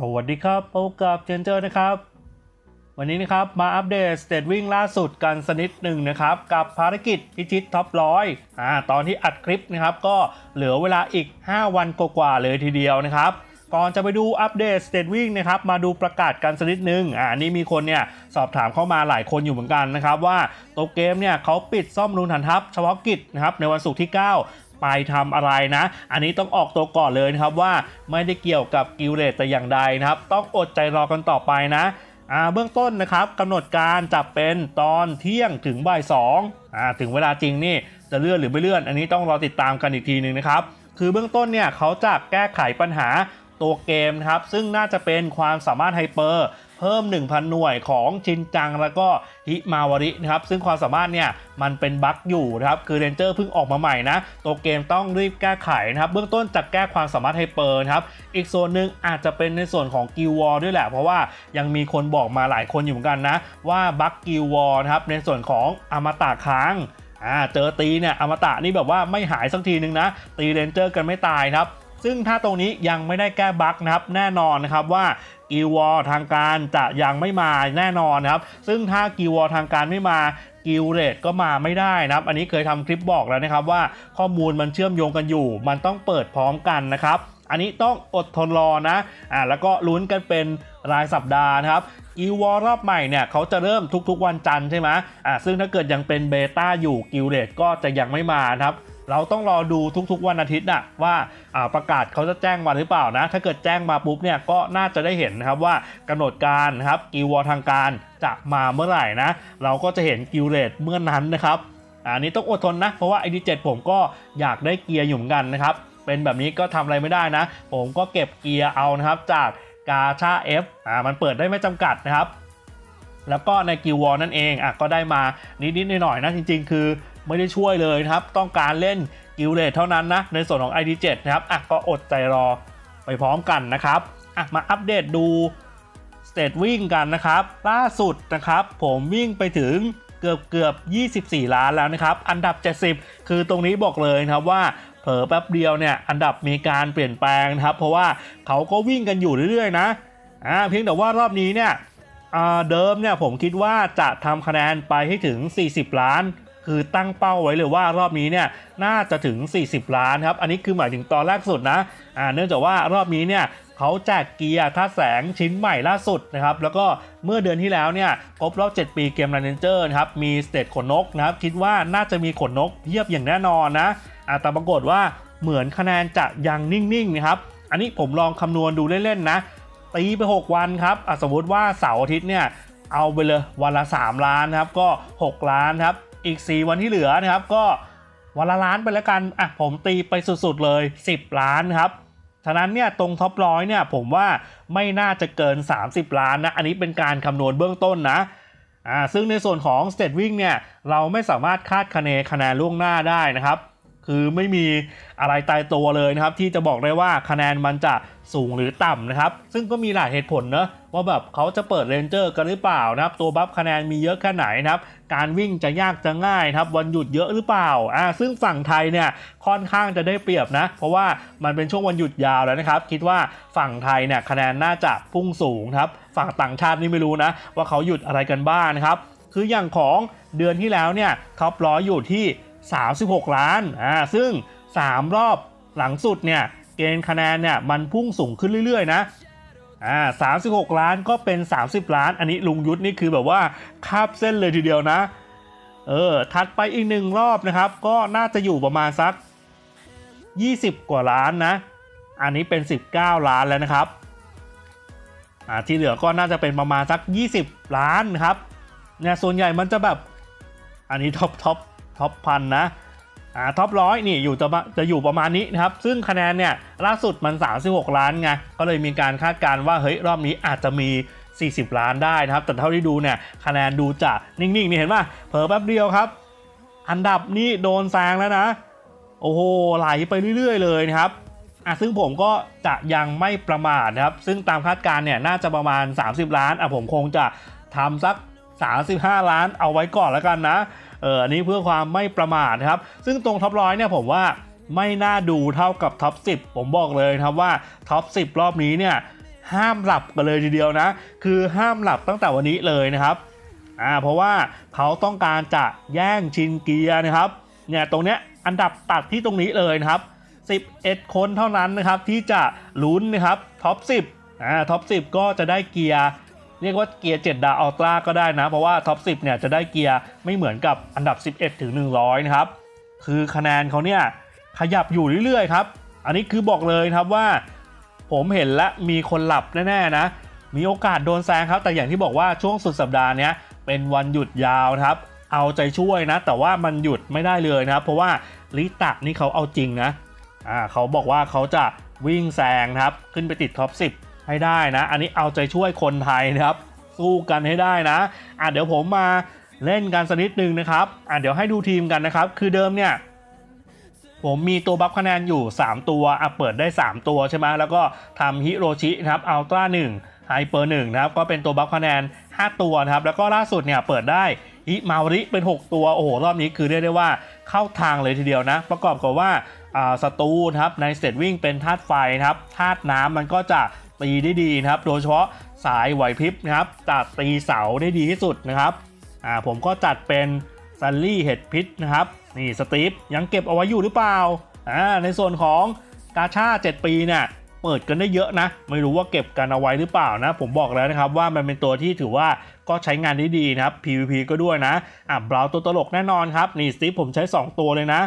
สวัสดีครับพบกับเจนเจอร์นะครับ วันนี้นะครับมาอัปเดตสเตตวิ่งล่าสุดกันสนิดหนึ่งนะครับ กับภารกิจพิชิตท็อปร้อยอ่าตอนที่อัดคลิปนะครับ ก็เหลือเวลาอีก 5 วันกว่าๆเลยทีเดียวนะครับ ก่อนจะไปดูอัปเดตสเตตวิ่งนะครับ มาดูประกาศกันสนิดหนึ่งอ่านี่มีคนเนี่ยสอบถามเข้ามาหลายคนอยู่เหมือนกันนะครับ ว่าตัวเกมเนี่ยเขาปิดซ่อมรูนฐานทัพเฉพาะกิจนะครับในวันศุกร์ที่ 9 ไปทำอะไรนะ อันนี้ต้องออกตัวก่อนเลยนะครับว่าไม่ได้เกี่ยวกับกิลเลตแต่อย่างใดนะครับ ต้องอดใจรอกันต่อไปนะเบื้องต้นนะครับกำหนดการจะเป็นตอนเที่ยงถึงบ่ายสองถึงเวลาจริงนี่จะเลื่อนหรือไม่เลื่อน อันนี้ต้องรอติดตามกันอีกทีหนึ่งนะครับ คือเบื้องต้นเนี่ยเขาจะแก้ไขปัญหาตัวเกมนะครับ ซึ่งน่าจะเป็นความสามารถไฮเปอร์ เพิ่ม 1,000 หน่วยของชินจังแล้วก็ฮิมาวารินะครับซึ่งความสามารถเนี่ยมันเป็นบั๊กอยู่นะครับคือเรนเจอร์เพิ่งออกมาใหม่นะตัวเกมต้องรีบแก้ไขนะครับเบื้องต้นจะแก้ความสามารถไฮเปอร์นะครับอีกส่วนหนึ่งอาจจะเป็นในส่วนของกิลวอลด้วยแหละ เพราะว่ายังมีคนบอกมาหลายคนอยู่เหมือนกันนะว่าบั๊กกิลวอลนะครับในส่วนของอมตะค้างอ่าเจอตีเนี่ยอมตะนี่แบบว่าไม่หายสักทีนึงนะ ตีเรนเจอร์กันไม่ตายครับซึ่งถ้าตรงนี้ยังไม่ได้แก้บั๊กนะครับแน่นอนนะครับว่า กิวอทางการจะยังไม่มาแน่นอนนะครับ ซึ่งถ้ากิวอทางการไม่มากิลเรตก็มาไม่ได้นะครับ อันนี้เคยทำคลิปบอกแล้วนะครับว่าข้อมูลมันเชื่อมโยงกันอยู่ มันต้องเปิดพร้อมกันนะครับ อันนี้ต้องอดทนรอนะ อ่าแล้วก็ลุ้นกันเป็นรายสัปดาห์นะครับกิลวอรอบใหม่เนี่ยเขาจะเริ่มทุกๆวันจันทร์ใช่ไหมอ่าซึ่งถ้าเกิดยังเป็นเบต้าอยู่กิลเลตก็จะยังไม่มานะครับ เราต้องรอดูทุกๆวันอาทิตย์นะว่าาประกาศเขาจะแจ้งมาหรือเปล่านะ ถ้าเกิดแจ้งมาปุ๊บเนี่ยก็น่าจะได้เห็นนะครับว่ากำหนดการนะครับกิลวอทางการจะมาเมื่อไหร่นะ เราก็จะเห็นกิลเลตเมื่อนั้นนะครับอันนี้ต้องอดทนนะ เพราะว่า ID7 ผมก็อยากได้เกียร์อยู่เหมือนกันนะครับ เป็นแบบนี้ก็ทำอะไรไม่ได้นะ ผมก็เก็บเกียร์เอานะครับจากกาชา F อ่ามันเปิดได้ไม่จำกัดนะครับ แล้วก็ในกิลวอลนั่นเองอะก็ได้มานิดๆหน่อยๆนะจริง ๆ คือ ไม่ได้ช่วยเลยนะครับ ต้องการเล่นกิลเลตเท่านั้นนะ ในส่วนของ ID7 นะครับอะก็อดใจรอไปพร้อมกันนะครับอะมาอัปเดตดูสเตตวิ่งกันนะครับ ล่าสุดนะครับ ผมวิ่งไปถึงเกือบเกือบ 24 ล้านแล้วนะครับ อันดับ 70 คือตรงนี้บอกเลยนะครับว่าเผลอแป๊บเดียวเนี่ยอันดับมีการเปลี่ยนแปลงนะครับ เพราะว่าเขาก็วิ่งกันอยู่เรื่อยๆนะอ่าเพียงแต่ว่ารอบนี้เนี่ยเดิมเนี่ยผมคิดว่าจะทำคะแนนไปให้ถึง 40 ล้าน คือตั้งเป้าไว้เลยว่ารอบนี้เนี่ยน่าจะถึง 40 ล้านครับ อันนี้คือหมายถึงตอนแรกสุดนะอ่าเนื่องจากว่ารอบนี้เนี่ยเขาแจกเกียร์ท่าแสงชิ้นใหม่ล่าสุดนะครับ แล้วก็เมื่อเดือนที่แล้วเนี่ยครบรอบ 7 ปีเกมรันเนเจอร์นะครับ มีสเตตขนนกนะครับ คิดว่าน่าจะมีขนนกเพียบอย่างแน่นอนนะอ่าแต่ปรากฏว่าเหมือนคะแนนจะยังนิ่งๆนะครับ อันนี้ผมลองคำนวณดูเล่นๆนะตีไป 6 วันครับอสมมติว่าเสาร์อาทิตย์เนี่ยเอาไปเลยวันละ 3 ล้านนะครับก็ 6 ล้านครับ อีก 4 วันที่เหลือนะครับ ก็วันละล้านไปแล้วกันอะผมตีไปสุดๆเลย 10 ล้านครับฉะนั้นเนี่ยตรงท็อปร้อยเนี่ยผมว่าไม่น่าจะเกิน 30 ล้านนะ อันนี้เป็นการคำนวณเบื้องต้นนะอ่าซึ่งในส่วนของ s t a t วิ่งเนี่ยเราไม่สามารถคาดคะเนคะแนนล่วงหน้าได้นะครับ คือไม่มีอะไรตายตัวเลยนะครับ ที่จะบอกได้ว่าคะแนนมันจะสูงหรือต่ำนะครับ ซึ่งก็มีหลายเหตุผลเนะว่าแบบเขาจะเปิดเรนเจอร์กันหรือเปล่านะครับ ตัวบัฟคะแนนมีเยอะแค่ไหนนะครับ การวิ่งจะยากจะง่ายครับวันหยุดเยอะหรือเปล่าอ่าซึ่งฝั่งไทยเนี่ยค่อนข้างจะได้เปรียบนะ เพราะว่ามันเป็นช่วงวันหยุดยาวแล้วนะครับ คิดว่าฝั่งไทยเนี่ยคะแนนน่าจะพุ่งสูงครับ ฝั่งต่างชาตินี่ไม่รู้นะ ว่าเขาหยุดอะไรกันบ้างนะครับคืออย่างของเดือนที่แล้วเนี่ยท็อปร้อยอยู่ที่ 36 ล้านอ่าซึ่ง 3 รอบหลังสุดเนี่ยเกณฑ์คะแนนเนี่ยมันพุ่งสูงขึ้นเรื่อยๆนะอ่า36ล้านก็เป็น 30 ล้าน อันนี้ลุงยุทธนี่คือแบบว่าคาบเส้นเลยทีเดียวนะ เออ ถัดไปอีกหนึ่งรอบนะครับ ก็น่าจะอยู่ประมาณสัก 20 กว่าล้านนะ อันนี้เป็น 19 ล้านแล้วนะครับ อ่า ที่เหลือก็น่าจะเป็นประมาณสัก 20 ล้านนะครับ เนี่ย ส่วนใหญ่มันจะแบบ อันนี้ท็อปท็อป ท็อปพันนะอ่าท็อปร้อยนี่อยู่จะมาจะอยู่ประมาณนี้นะครับ ซึ่งคะแนนเนี่ยล่าสุดมัน 36 ล้านไงก็เลยมีการคาดการณ์ว่าเฮ้ยรอบนี้อาจจะมี 40 ล้านได้นะครับ แต่เท่าที่ดูเนี่ยคะแนนดูจะนิ่งๆนี่เห็นป่ะเผลอแป๊บเดียวครับ อันดับนี้โดนแซงแล้วนะ โอ้โหไหลไปเรื่อย ๆ เลยนะครับอะซึ่งผมก็จะยังไม่ประมาทนะครับ ซึ่งตามคาดการณ์เนี่ยน่าจะประมาณ 30 ล้านอะผมคงจะทำสัก 35 ล้านเอาไว้ก่อนแล้วกันนะ เอออันนี้เพื่อความไม่ประมาทนะครับ ซึ่งตรงท็อปร้อยเนี่ยผมว่าไม่น่าดูเท่ากับท็อป 10 ผมบอกเลยครับว่าท็อป 10 รอบนี้เนี่ยห้ามหลับกันเลยทีเดียวนะ คือห้ามหลับตั้งแต่วันนี้เลยนะครับอ่าเพราะว่าเขาต้องการจะแย่งชิงเกียร์นะครับเนี่ยตรงเนี้ยอันดับตัดที่ตรงนี้เลยนะครับ 11 คนเท่านั้นนะครับที่จะลุ้นนะครับท็อป 10อ่าท็อป 10 ก็จะได้เกียร์ เรียกว่าเกียร์7ดาวอัลตร้าก็ได้นะ เพราะว่าท็อป 10 เนี่ยจะได้เกียร์ไม่เหมือนกับอันดับ 11 ถึง 100 นะครับ คือคะแนนเขาเนี่ยขยับอยู่เรื่อยๆครับ อันนี้คือบอกเลยครับว่า ผมเห็นและมีคนหลับแน่ๆนะ มีโอกาสโดนแซงครับ แต่อย่างที่บอกว่าช่วงสุดสัปดาห์เนี้ยเป็นวันหยุดยาวครับ เอาใจช่วยนะ แต่ว่ามันหยุดไม่ได้เลยนะครับ เพราะว่าลิตะนี่เขาเอาจริงนะ อ่าเขาบอกว่าเขาจะวิ่งแซงครับ ขึ้นไปติดท็อป 10 ให้ได้นะ อันนี้เอาใจช่วยคนไทยนะครับ สู้กันให้ได้นะอะเดี๋ยวผมมาเล่นกันสักนิดนึงนะครับอะเดี๋ยวให้ดูทีมกันนะครับ คือเดิมเนี่ยผมมีตัวบัฟคะแนนอยู่ 3 ตัวอะเปิดได้ 3 ตัวใช่ไหมแล้วก็ทำฮิโรชินะครับอัลตร้า1ไฮเปอร์1นะครับ ก็เป็นตัวบัฟคะแนน 5 ตัวนะครับ แล้วก็ล่าสุดเนี่ยเปิดได้ฮิมาวริเป็น 6 ตัว โอ้โห รอบนี้คือเรียกได้ว่าเข้าทางเลยทีเดียวนะ ประกอบกับว่าอ่าศัตรูนะครับในสเตตวิ่งเป็นธาตุไฟนะครับธาตุน้ำมันก็จะ ตีได้ดีนะครับ โดยเฉพาะสายไหวพริบนะครับจะตีเสาได้ดีที่สุดนะครับอ่าผมก็จัดเป็นซันลี่เห็ดพิษนะครับนี่สตีฟยังเก็บเอาไว้อยู่หรือเปล่าอ่าในส่วนของกาชา7 ปีเนี่ยเปิดกันได้เยอะนะ ไม่รู้ว่าเก็บกันเอาไว้หรือเปล่านะ ผมบอกแล้วนะครับว่ามันเป็นตัวที่ถือว่าก็ใช้งานได้ดีนะครับ PVP ก็ด้วยนะอะบราวตัวตลกแน่นอนครับ นี่สตีฟผมใช้ 2 ตัวเลยนะ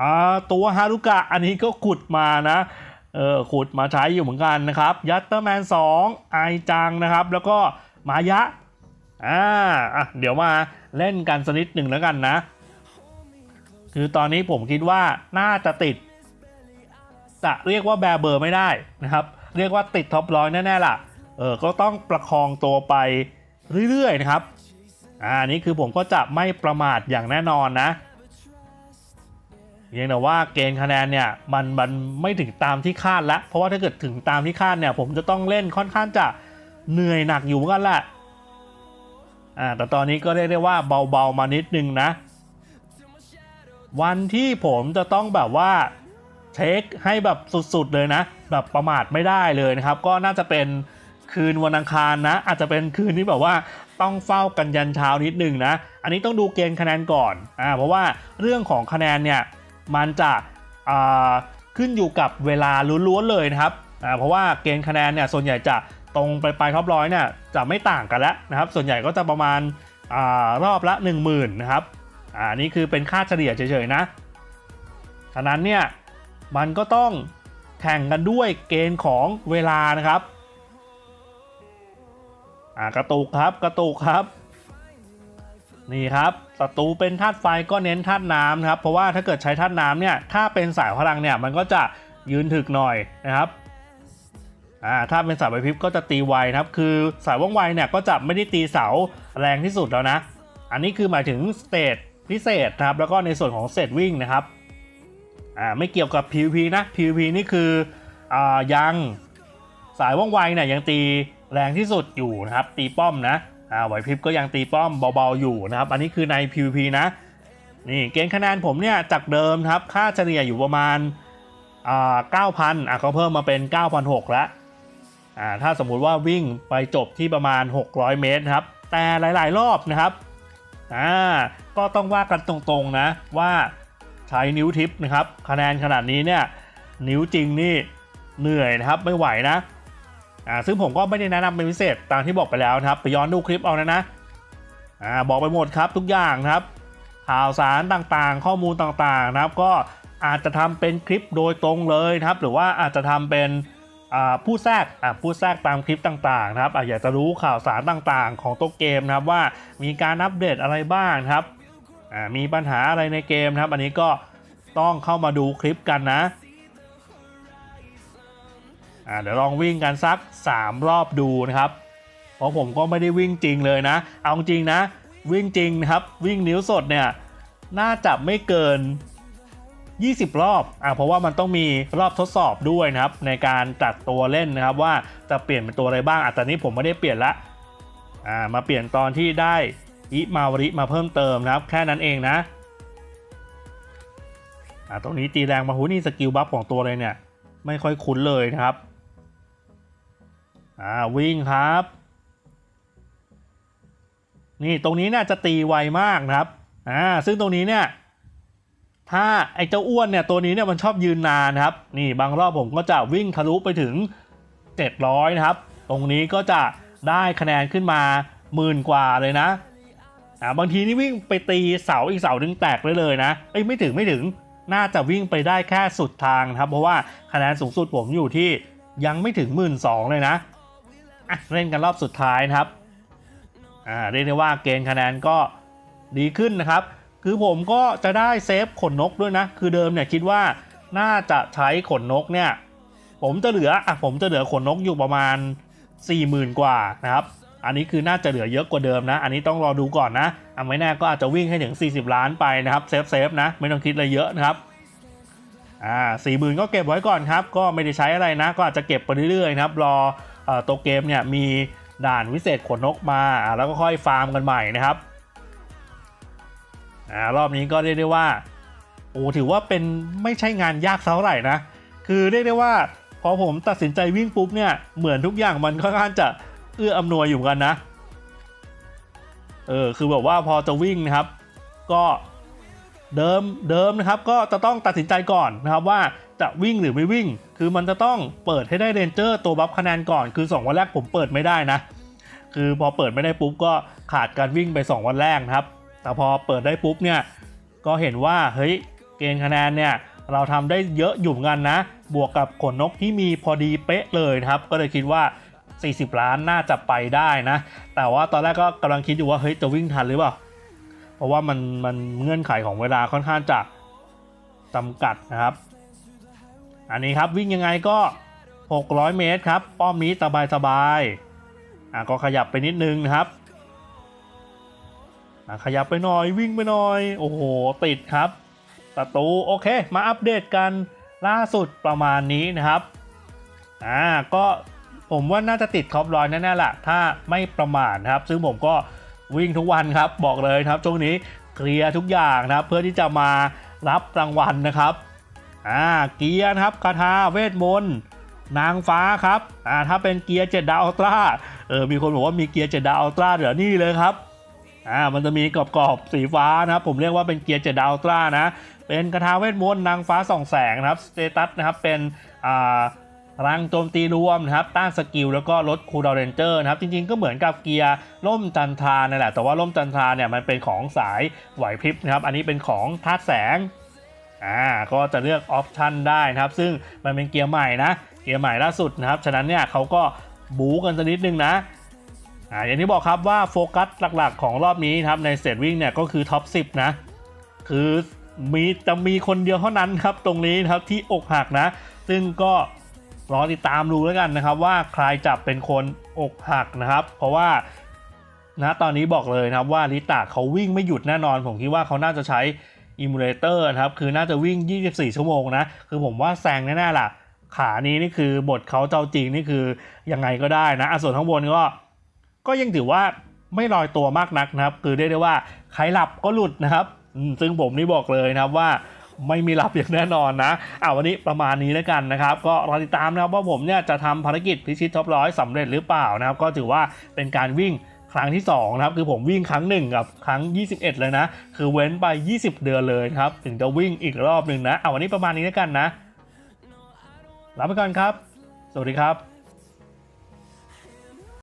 อ่าตัวฮารุกะอันนี้ก็ขุดมานะ เออขุดมาใช้อยู่เหมือนกันนะครับยัตเตอร์แมน2ไอจังนะครับ แล้วก็มายะอ่าอะเดี๋ยวมาเล่นกันสักนิดหนึ่งแล้วกันนะ คือตอนนี้ผมคิดว่าน่าจะติด จะเรียกว่าแบร์เบอร์ไม่ได้นะครับ เรียกว่าติดท็อปร้อยแน่ๆล่ะเออก็ต้องประคองตัวไปเรื่อยๆนะครับอ่านี่คือผมก็จะไม่ประมาทอย่างแน่นอนนะ เพียงแต่ว่าเกณฑ์คะแนนเนี่ยมันมันไม่ถึงตามที่คาดละเพราะว่าถ้าเกิดถึงตามที่คาดเนี่ยผมจะต้องเล่นค่อนข้างจะเหนื่อยหนักอยู่กันแหละอ่าแต่ตอนนี้ก็เรียกได้ว่าเบาๆมานิดนึงนะ วันที่ผมจะต้องแบบว่าเช็คให้แบบสุดๆเลยนะ แบบประมาทไม่ได้เลยนะครับ ก็น่าจะเป็นคืนวันอังคารนะ อาจจะเป็นคืนที่แบบว่าต้องเฝ้ากันยันเช้านิดหนึ่งนะ อันนี้ต้องดูเกณฑ์คะแนนก่อนอ่าเพราะว่าเรื่องของคะแนนเนี่ย มันจะขึ้นอยู่กับเวลาล้วนๆเลยนะครับเพราะว่าเกณฑ์คะแนนเนี่ยส่วนใหญ่จะตรงไปปลายท็อปร้อยเนี่ยจะไม่ต่างกันแล้วนะครับ ส่วนใหญ่ก็จะประมาณอารอบละ 10,000นะครับอ่านี่คือเป็นค่าเฉลี่ยเฉยๆนะฉะนั้นเนี่ยมันก็ต้องแข่งกันด้วยเกณฑ์ของเวลานะครับกระตุกครับกระตุกครับ นี่ครับ ศัตรูเป็นธาตุไฟก็เน้นธาตุน้ำนะครับเพราะว่าถ้าเกิดใช้ธาตุน้ำเนี่ยถ้าเป็นสายพลังเนี่ยมันก็จะยืนถึกหน่อยนะครับอ่าถ้าเป็นสายไวพริบก็จะตีไวนะครับ คือสายว่องไวเนี่ยก็จะไม่ได้ตีเสาแรงที่สุดแล้วนะ อันนี้คือหมายถึงสเตทพิเศษนะครับแล้วก็ในส่วนของเซตวิ่งนะครับอ่าไม่เกี่ยวกับ PVP นะ PVP นี่คืออ่ายังสายว่องไวเนี่ยยังตีแรงที่สุดอยู่นะครับ ตีป้อมนะ อ่าไหวพริบก็ยังตีป้อมเบาๆอยู่นะครับ อันนี้คือใน PVP นะ นี่เกณฑ์คะแนนผมเนี่ยจากเดิมครับ ค่าเฉลี่ยอยู่ประมาณอ่า9,000อะก็เพิ่มมาเป็น9,600แล้วอ่าถ้าสมมุติว่าวิ่งไปจบที่ประมาณ 600 เมตรครับ แต่หลายๆ รอบนะครับอ่าก็ต้องว่ากันตรงๆนะว่าใช้นิ้วทิปนะครับคะแนนขนาดนี้เนี่ยนิ้วจริงนี่เหนื่อยนะครับไม่ไหวนะ อ่าซึ่งผมก็ไม่ได้แนะนำเป็นพิเศษตามที่บอกไปแล้วนะครับ ไปย้อนดูคลิปเอานะนะอ่าบอกไปหมดครับทุกอย่างนะครับ ข่าวสารต่างๆ ข้อมูลต่างๆนะครับ ก็อาจจะทำเป็นคลิปโดยตรงเลยนะครับ หรือว่าอาจจะทำเป็นอ่าผู้แทรกอ่าผู้แทรกตามคลิปต่างๆนะครับอ่าอยากจะรู้ข่าวสารต่างๆ ของตัวเกมนะครับว่ามีการอัปเดตอะไรบ้างครับอ่ามีปัญหาอะไรในเกมนะครับ อันนี้ก็ต้องเข้ามาดูคลิปกันนะ อ่าเดี๋ยวลองวิ่งกันสัก 3 รอบดูนะครับ เพราะผมก็ไม่ได้วิ่งจริงเลยนะ เอาจริงนะ วิ่งจริงนะครับ วิ่งนิ้วสดเนี่ยน่าจะไม่เกิน 20 รอบอะเพราะว่ามันต้องมีรอบทดสอบด้วยนะครับ ในการจัดตัวเล่นนะครับ ว่าจะเปลี่ยนเป็นตัวอะไรบ้างอะต่นี้ผมไม่ได้เปลี่ยนละอ่ามาเปลี่ยนตอนที่ได้อิมาวริมาเพิ่มเติมนะครับ แค่นั้นเองนะอ่าตรงนี้ตีแรงมาหูนี่สกิลบัฟของตัวเลยเนี่ย ไม่ค่อยคุ้นเลยนะครับ อ่าวิ่งครับ นี่ตรงนี้น่าจะตีไวมากนะครับอ่าซึ่งตรงนี้เนี่ยถ้าไอ้เจ้าอ้วนเนี่ยตัวนี้เนี่ยมันชอบยืนนานครับ นี่บางรอบผมก็จะวิ่งทะลุไปถึง 700 นะครับ ตรงนี้ก็จะได้คะแนนขึ้นมาหมื่นกว่าเลยนะอ่าบางทีนี่วิ่งไปตีเสาอีกเสาหนึ่งแตกได้เลยนะเอ้ยไม่ถึงไม่ถึงน่าจะวิ่งไปได้แค่สุดทางครับ เพราะว่าคะแนนสูงสุดผมอยู่ที่ยังไม่ถึง 1 2ื่นเลยนะ อะเล่นกันรอบสุดท้ายนะครับอ่าเรียกได้ว่าเกณฑ์คะแนนก็ดีขึ้นนะครับ คือผมก็จะได้เซฟขนนกด้วยนะ คือเดิมเนี่ยคิดว่าน่าจะใช้ขนนกเนี่ย ผมจะเหลืออะผมจะเหลือขนนกอยู่ประมาณ 40,000 กว่านะครับ อันนี้คือน่าจะเหลือเยอะกว่าเดิมนะ อันนี้ต้องรอดูก่อนนะอะไม่แน่ก็อาจจะวิ่งให้ถึง 40 ล้านไปนะครับเซฟเซฟนะ ไม่ต้องคิดอะไรเยอะนะครับอ่าสี่หมื่นก็เก็บไว้ก่อนครับ ก็ไม่ได้ใช้อะไรนะ ก็อาจจะเก็บไปเรื่อยๆนะครับ รอเอ่อ ตัวเกมเนี่ยมีด่านวิเศษขนนกมาแล้วก็ค่อยฟาร์มกันใหม่นะครับอรอบนี้ก็เรียกได้ว่าโอ้ถือว่าเป็นไม่ใช่งานยากเท่าไหร่นะ คือเรียกได้ว่าพอผมตัดสินใจวิ่งปุ๊บเนี่ยเหมือนทุกอย่างมันค่อนข้างจะเอื้ออำนวยอยู่กันนะเออคือแบบว่าพอจะวิ่งนะครับ ก็ เดิมเดิมนะครับก็จะต้องตัดสินใจก่อนนะครับว่าจะวิ่งหรือไม่วิ่ง คือมันจะต้องเปิดให้ได้เรนเจอร์ตัวบัฟคะแนนก่อน คือ 2 วันแรกผมเปิดไม่ได้นะ คือพอเปิดไม่ได้ปุ๊บก็ขาดการวิ่งไป 2 วันแรกนะครับ แต่พอเปิดได้ปุ๊บเนี่ยก็เห็นว่าเฮ้ยเกณฑ์คะแนนเนี่ยเราทำได้เยอะอยู่เหมือนกันนะ บวกกับขนนกที่มีพอดีเป๊ะเลยนะครับ ก็เลยคิดว่า 40 ล้านน่าจะไปได้นะ แต่ว่าตอนแรกก็กำลังคิดอยู่ว่าเฮ้ยจะวิ่งทันหรือเปล่า เพราะว่ามันมันเงื่อนไขของเวลาค่อนข้างจะจำกัดนะครับ อันนี้ครับวิ่งยังไงก็ 600 เมตรครับป้อมนี้สบายสบายๆอะก็ขยับไปนิดนึงนะครับอะขยับไปหน่อยวิ่งไปหน่อย โอ้โห ติดครับประตูโอเค มาอัปเดตกันล่าสุดประมาณนี้นะครับอ่าก็ผมว่าน่าจะติดท็อปร้อยแน่ๆแหละถ้าไม่ประมาทนะครับ ซึ่งผมก็ วิ่งทุกวันครับ บอกเลยครับช่วงนี้เคลียร์ทุกอย่างนะครับ เพื่อที่จะมารับรางวัลนะครับอ่าเกียร์ครับคาถาเวทมนต์นางฟ้าครับอ่าถ้าเป็นเกียร์เจ็ดดาวอัลตร้าเออมีคนบอกว่ามีเกียร์เจ็ดดาวอัลตร้าเดี๋ยวนี่เลยครับอ่ามันจะมีกรอบๆสีฟ้านะครับ ผมเรียกว่าเป็นเกียร์เจ็ดดาวอัลตร้านะเป็นกระทาเวทมนต์นางฟ้าส่องแสงนะครับสเตตัสนะครับเป็นอ่า รังโจมตีรวมนะครับต้านสกิลแล้วก็ลดคูลดาวเรนเจอร์นะครับจริงๆก็เหมือนกับเกียร์ล่มจันทรานั่นแหละแต่ว่าล่มจันทราเนี่ยมันเป็นของสายไหวพริบนะครับอันนี้เป็นของธาตุแสงอ่าก็จะเลือกออปชันได้นะครับซึ่งมันเป็นเกียร์ใหม่นะเกียร์ใหม่ล่าสุดนะครับฉะนั้นเนี่ยเขาก็บู๊กันสักนิดนึงนะอ่าอย่างที่บอกครับว่าโฟกัสหลักๆ ของรอบนี้นครับในเซตวิ่งเนี่ยก็คือท็อป 10 นะ คือมีจะมีคนเดียวเท่านั้นครับตรงนี้นะครับที่อกหักนะ ซึ่งก็ รอติดตามดูแล้วกันนะครับ ว่าใครจะเป็นคนอกหักนะครับ เพราะว่านะตอนนี้บอกเลยนะครับว่าลิตาเขาวิ่งไม่หยุดแน่นอน ผมคิดว่าเขาน่าจะใช้อิมูเลเตอร์นะครับคือน่าจะวิ่ง 24 ชั่วโมงนะคือผมว่าแซงแน่ๆล่ะ ขานี้นี่คือบทเขาเจ้าจริงนี่คือยังไงก็ได้นะอส่วนข้างบนก็ ก็ยังถือว่าไม่ลอยตัวมากนักนะครับ คือเรียกได้ว่าใครหลับก็หลุดนะครับซึ่งผมนี่บอกเลยนะครับว่า ไม่มีหลับอย่างแน่นอนนะอ่าวันนี้ประมาณนี้แล้วกันนะครับ ก็รอติดตามนะครับว่าผมเนี่ยจะทำภารกิจพิชิตท็อปร้อยสำเร็จหรือเปล่านะครับ ก็ถือว่าเป็นการวิ่งครั้งที่2นะครับคือผมวิ่งครั้งหนึ่งกับครั้ง 21 เลยนะ คือเว้นไป 20 เดือนเลยครับถึงจะวิ่งอีกรอบหนึ่งนะเอาวันนี้ประมาณนี้แล้วกันนะลาไปก่อนครับ สวัสดีครับ